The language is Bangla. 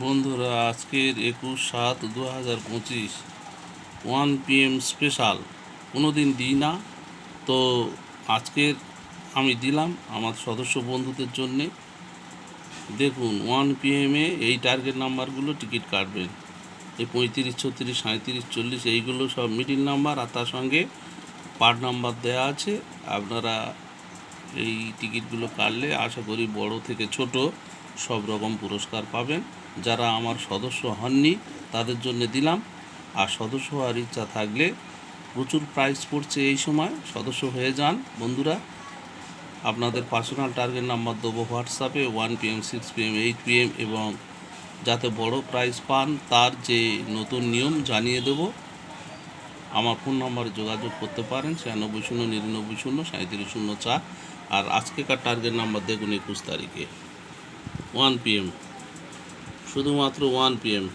বন্ধুরা, আজকের একুশ সাত দু হাজার পঁচিশ ওয়ান পিএম স্পেশাল। কোনো দিন দিই না। তো আজকের আমি দিলাম আমার সদস্য বন্ধুদের জন্যে। দেখুন, ওয়ান পি পিএমে এই টার্গেট নাম্বারগুলো টিকিট কাটবেন। এই পঁয়ত্রিশ, ছত্রিশ সাঁত্রিশ চল্লিশ, এইগুলো সব মিডিল নাম্বার আর তার সঙ্গে পার্ট নাম্বার দেওয়া আছে। আপনারা এই টিকিটগুলো কাটলে আশা করি বড় থেকে ছোট সব রকম পুরস্কার পাবেন। যারা আমার সদস্য হননি, তাদের জন্য দিলাম। আর সদস্য হওয়ার ইচ্ছা থাকলে প্রচুর প্রাইস পড়ছে এই সময়। সদস্য হয়ে যান। বন্ধুরা, আপনাদের পার্সোনাল টার্গেট নাম্বার দেবো হোয়াটসঅ্যাপে one PM six PM eight PM এবং যাতে বড় প্রাইজ পান, তার যে নতুন নিয়ম জানিয়ে দেবো। আমার ফোন নম্বরে যোগাযোগ করতে পারেন, ছিয়ানব্বই শূন্য, নিরানব্বই শূন্য সাঁত্রিশ শূন্য চার আর আজকেকার টার্গেট নাম্বার দেখুন একুশ তারিখে। ওয়ান পিএম শুধুমাত্র ওয়ান পিএম